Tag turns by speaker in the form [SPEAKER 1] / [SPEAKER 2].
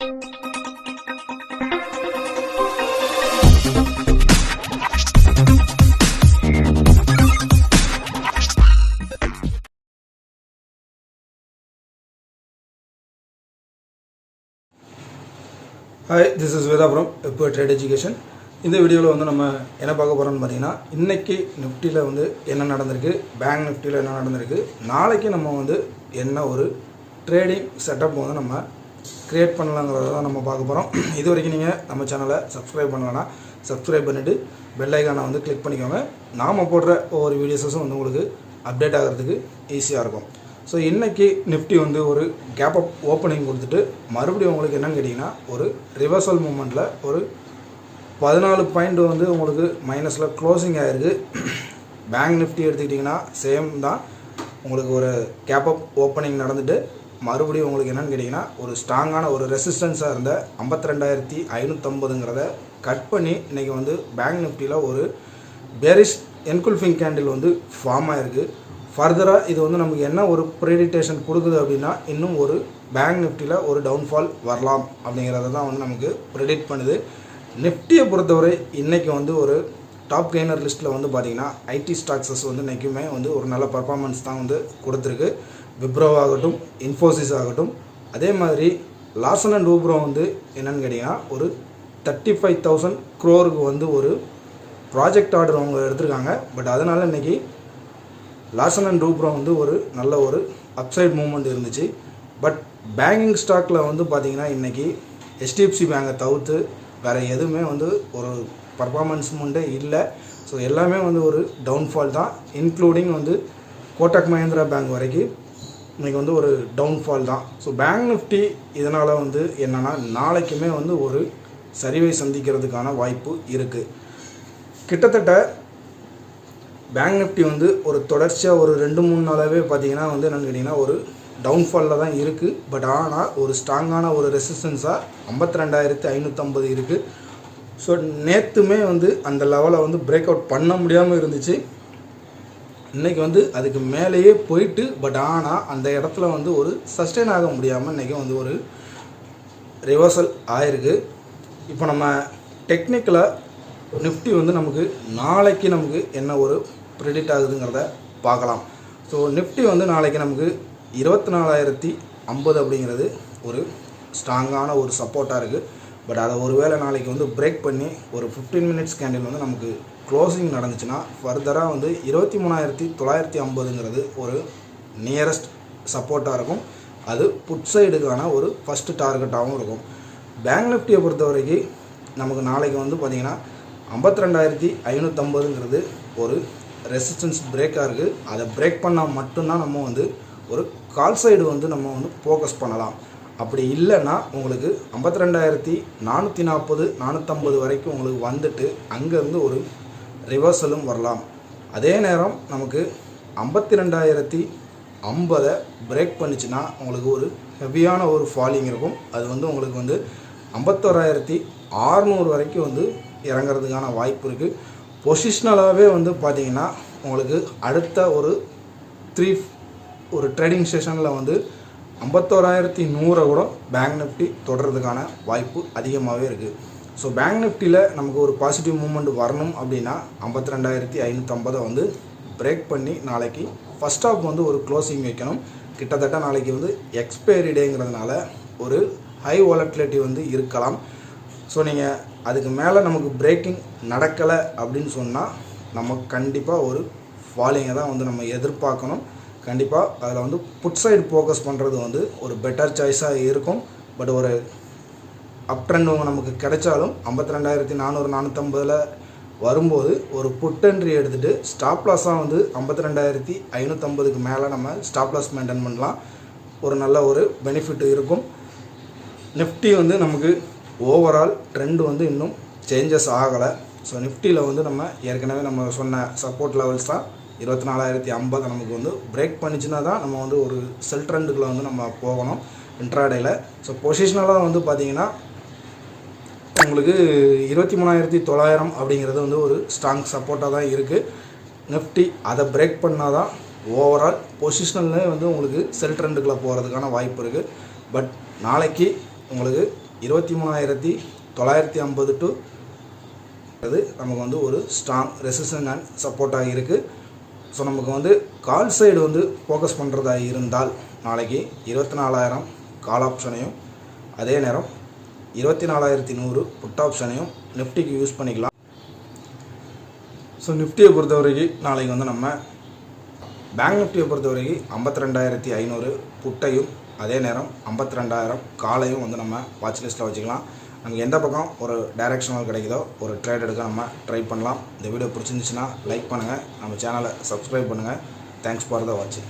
[SPEAKER 1] Hi this is வேதாபுரம் இப்போ trade education இந்த வீடியோவில் வந்து நம்ம என்ன பார்க்க போகிறோம்னு பார்த்தீங்கன்னா இன்றைக்கி நிஃப்டியில் வந்து என்ன நடந்திருக்கு பேங்க் நிஃப்டியில் என்ன நடந்திருக்கு நாளைக்கு நம்ம வந்து என்ன ஒரு ட்ரேடிங் செட்டப் வந்து நம்ம க்ரியேட் பண்ணலாங்கிறத தான் நம்ம பார்க்க போகிறோம் இது வரைக்கும் நீங்கள் நம்ம சேனலை சப்ஸ்கிரைப் பண்ணலன்னா சப்ஸ்கிரைப் பண்ணிவிட்டு பெல்லைக்கானை வந்து கிளிக் பண்ணிக்கோங்க. நாம் போடுற ஒவ்வொரு வீடியோஸஸும் வந்து உங்களுக்கு அப்டேட் ஆகிறதுக்கு ஈஸியாக இருக்கும். ஸோ இன்றைக்கி நிஃப்டி வந்து ஒரு கேப் அப் ஓப்பனிங் கொடுத்துட்டு மறுபடியும் உங்களுக்கு என்னன்னு கேட்டிங்கன்னா ஒரு ரிவர்சல் மூமெண்ட்டில் ஒரு பதினாலு பாயிண்ட் வந்து உங்களுக்கு மைனஸில் க்ளோசிங் ஆகிருக்கு பேங்க் நிஃப்டி எடுத்துக்கிட்டிங்கன்னா சேம் தான். உங்களுக்கு ஒரு கேப் அப் ஓப்பனிங் நடந்துட்டு மறுபடியும் உங்களுக்கு என்னென்னு கேட்டிங்கன்னா ஒரு ஸ்ட்ராங்கான ஒரு ரெசிஸ்டன்ஸாக இருந்த ஐம்பத்தி ரெண்டாயிரத்தி ஐநூற்றம்பதுங்கிறத கட் பண்ணி இன்றைக்கி வந்து பேங்க் நிஃப்டியில் ஒரு பேரிஷ் என்குல்ஃபிங் கேண்டில் வந்து ஃபார்ம் ஆயிருக்கு. ஃபர்தராக இது வந்து நமக்கு என்ன ஒரு ப்ரெடிட்டேஷன் கொடுக்குது அப்படின்னா இன்னும் ஒரு பேங்க் நிஃப்டியில் ஒரு டவுன்ஃபால் வரலாம் அப்படிங்கிறத தான் வந்து நமக்கு ப்ரெடிக்ட் பண்ணுது. நிஃப்டியை பொறுத்தவரை இன்றைக்கி வந்து ஒரு டாப் கெய்னர் லிஸ்ட்டில் வந்து பார்த்திங்கன்னா ஐடி ஸ்டாக்ஸஸ் வந்து இன்றைக்குமே வந்து ஒரு நல்ல பர்ஃபார்மன்ஸ் தான் வந்து கொடுத்துருக்கு. விப்ரோ ஆகட்டும் இன்ஃபோசிஸ் ஆகட்டும். அதே மாதிரி லாசன் அண்ட் ஊப்ரோ வந்து என்னென்னு கேட்டிங்கன்னா ஒரு தேர்ட்டி ஃபைவ் தௌசண்ட் க்ரோருக்கு வந்து ஒரு ப்ராஜெக்ட் ஆர்டர் அவங்க எடுத்திருக்காங்க. பட் அதனால் இன்றைக்கி லாசன் அண்ட் ரூப்ரோ வந்து ஒரு நல்ல ஒரு அப்சைட் மூமெண்ட் இருந்துச்சு. பட் பேங்கிங் ஸ்டாக்கில் வந்து பார்த்தீங்கன்னா இன்றைக்கி ஹெச்டிஎஃப்சி பேங்கை தவிர்த்து வேறு எதுவுமே வந்து ஒரு பர்ஃபார்மன்ஸ் முண்டே இல்லை. ஸோ எல்லாமே வந்து ஒரு டவுன்ஃபால் தான். இன்க்ளூடிங் வந்து கோட்டக் மஹேந்திரா பேங்க் வரைக்கும் இன்றைக்கி வந்து ஒரு டவுன்ஃபால் தான். ஸோ பேங்க் நிஃப்டி இதனால் வந்து என்னென்னா நாளைக்குமே வந்து ஒரு சரிவை சந்திக்கிறதுக்கான வாய்ப்பு இருக்குது கிட்டத்தட்ட பேங்க் நிஃப்டி வந்து ஒரு தொடர்ச்சியாக ஒரு ரெண்டு மூணு நாளாகவே பார்த்திங்கன்னா வந்து என்னென்னு கேட்டிங்கன்னா ஒரு டவுன்ஃபாலில் தான் இருக்குது பட் ஆனால் ஒரு ஸ்ட்ராங்கான ஒரு ரெசிஸ்டன்ஸாக ஐம்பத்தி ரெண்டாயிரத்து ஐநூற்றம்பது இருக்குது ஸோ நேற்றுமே வந்து அந்த லெவலை வந்து பிரேக் அவுட் பண்ண முடியாமல் இருந்துச்சு. இன்றைக்கி வந்து அதுக்கு மேலேயே போயிட்டு பட் ஆனால் அந்த இடத்துல வந்து ஒரு சஸ்டெயின் ஆக முடியாமல் இன்றைக்கி வந்து ஒரு ரிவர்சல் ஆயிருக்கு. இப்போ நம்ம டெக்னிக்கலாக நிஃப்டி வந்து நமக்கு நாளைக்கு நமக்கு என்ன ஒரு ப்ரெடிட் ஆகுதுங்கிறத பார்க்கலாம். ஸோ நிஃப்டி வந்து நாளைக்கு நமக்கு இருபத்தி நாலாயிரத்தி ஐம்பது அப்படிங்கிறது ஒரு ஸ்ட்ராங்கான ஒரு சப்போர்ட்டாக இருக்குது பட் அதை ஒருவேளை நாளைக்கு வந்து பிரேக் பண்ணி ஒரு ஃபிஃப்டீன் மினிட்ஸ் கேண்டில் வந்து நமக்கு க்ளோசிங் நடந்துச்சுன்னா ஃபர்தராக வந்து இருபத்தி மூணாயிரத்தி தொள்ளாயிரத்தி ஐம்பதுங்கிறது ஒரு நியரஸ்ட் சப்போர்ட்டாக இருக்கும். அது புட் சைடுக்கான ஒரு ஃபஸ்ட்டு டார்கெட்டாகவும் இருக்கும். பேங்க் நிஃப்டியை பொறுத்த வரைக்கும் நமக்கு நாளைக்கு வந்து பார்த்திங்கன்னா ஐம்பத்தி ரெண்டாயிரத்தி ஐநூற்றம்பதுங்கிறது ஒரு ரெசிஸ்டன்ஸ் பிரேக்காக இருக்குது அதை பிரேக் பண்ணால் மட்டும்தான் நம்ம வந்து ஒரு கால் சைடு வந்து நம்ம வந்து ஃபோக்கஸ் பண்ணலாம். அப்படி இல்லைன்னா உங்களுக்கு ஐம்பத்தி ரெண்டாயிரத்தி நானூற்றி நாற்பது நானூற்றம்பது வரைக்கும் உங்களுக்கு வந்துட்டு அங்கேருந்து ஒரு ரிவர்சலும் வரலாம். அதே நேரம் நமக்கு ஐம்பத்தி ரெண்டாயிரத்தி ஐம்பதை பிரேக் பண்ணிச்சுன்னா உங்களுக்கு ஒரு ஹெவியான ஒரு ஃபாலிங் இருக்கும். அது வந்து உங்களுக்கு வந்து ஐம்பத்தோராயிரத்தி ஆறுநூறு வரைக்கும் வந்து இறங்குறதுக்கான வாய்ப்பு இருக்குது பொசிஷ்னலாகவே வந்து பார்த்திங்கன்னா உங்களுக்கு அடுத்த ஒரு த்ரீ ஒரு ட்ரேடிங் செஷனில் வந்து ஐம்பத்தோராயிரத்தி நூறை கூட பேங்க் நிஃப்டி தொடர்றதுக்கான வாய்ப்பு அதிகமாகவே இருக்குது ஸோ பேங்க் நிஃப்டியில் நமக்கு ஒரு பாசிட்டிவ் மூமெண்ட் வரணும் அப்படின்னா ஐம்பத்தி ரெண்டாயிரத்தி ஐநூற்றம்பதை வந்து பிரேக் பண்ணி நாளைக்கு ஃபஸ்ட் ஆஃப் வந்து ஒரு க்ளோசிங் வைக்கணும். கிட்டத்தட்ட நாளைக்கு வந்து எக்ஸ்பைரி டேங்கிறதுனால ஒரு ஹை வாலட்டிலிட்டி வந்து இருக்கலாம். ஸோ நீங்கள் அதுக்கு மேலே நமக்கு பிரேக்கிங் நடக்கலை அப்படின்னு சொன்னால் நம்ம கண்டிப்பாக ஒரு ஃபாலிங்கை தான் வந்து நம்ம எதிர்பார்க்கணும். கண்டிப்பாக அதில் வந்து புட் சைடு ஃபோக்கஸ் பண்ணுறது வந்து ஒரு பெட்டர் சாய்ஸாக இருக்கும். பட் ஒரு அப் ட்ரெண்ட் நமக்கு கிடைச்சாலும் ஐம்பத்தி ரெண்டாயிரத்தி நானூறு நானூற்றம்பதில் வரும்போது ஒரு புட் என்ட்ரி எடுத்துகிட்டு ஸ்டாப் லாஸாக வந்து ஐம்பத்தி ரெண்டாயிரத்தி ஐநூற்றம்பதுக்கு மேலே நம்ம ஸ்டாப் லாஸ் மெயின்டைன் பண்ணலாம். ஒரு நல்ல ஒரு பெனிஃபிட் இருக்கும். நிஃப்டி வந்து நமக்கு ஓவரால் ட்ரெண்ட் வந்து இன்னும் சேஞ்சஸ் ஆகலை. ஸோ நிஃப்டியில் வந்து நம்ம ஏற்கனவே நம்ம சொன்ன சப்போர்ட் லெவல்ஸ் தான் இருபத்தி நாலாயிரத்தி ஐம்பது நமக்கு வந்து பிரேக் பண்ணிச்சுன்னா தான் நம்ம வந்து ஒரு செல் ட்ரெண்டுக்குள்ளே வந்து நம்ம போகணும் இன்ட்ராடேயில் ஸோ பொசிஷனலாக வந்து பார்த்தீங்கன்னா உங்களுக்கு இருபத்தி மூணாயிரத்தி தொள்ளாயிரம் அப்படிங்கிறது வந்து ஒரு ஸ்ட்ராங் சப்போர்ட்டாக தான் இருக்குது நிஃப்டி அதை பிரேக் பண்ணால் தான் ஓவரால் பொசிஷனல்லே வந்து உங்களுக்கு செல் ட்ரெண்டுக்குள்ளே போகிறதுக்கான வாய்ப்பு இருக்குது பட் நாளைக்கு உங்களுக்கு இருபத்தி மூணாயிரத்தி தொள்ளாயிரத்தி ஐம்பது டு அது நமக்கு வந்து ஒரு ஸ்ட்ராங் ரெசிஸ்டன் அண்ட் சப்போர்ட்டாக இருக்குது ஸோ நமக்கு வந்து கால் சைடு வந்து ஃபோக்கஸ் பண்ணுறதா இருந்தால் நாளைக்கு இருபத்தி நாலாயிரம் கால் ஆப்ஷனையும் அதே நேரம் இருபத்தி நாலாயிரத்தி நூறு புட் ஆப்ஷனையும் நிஃப்டிக்கு யூஸ் பண்ணிக்கலாம். ஸோ நிஃப்டியை பொறுத்த வரைக்கும் நாளைக்கு வந்து நம்ம பேங்க் நிஃப்டியை பொறுத்த வரைக்கும் ஐம்பத்தி ரெண்டாயிரத்தி ஐநூறு புட்டையும் அதே நேரம் ஐம்பத்தி ரெண்டாயிரம் காலையும் வந்து நம்ம வாட்ச் லிஸ்ட்டில் வச்சுக்கலாம். நமக்கு எந்த பக்கம் ஒரு டைரெக்ஷனல் கிடைக்குதோ ஒரு ட்ரேட் எடுக்க நம்ம ட்ரை பண்ணலாம். இந்த வீடியோ பிடிச்சிருந்துச்சுன்னா லைக் பண்ணுங்கள் நம்ம சேனலை சப்ஸ்கிரைப் பண்ணுங்கள் தேங்க்ஸ் ஃபார் த வாட்சிங்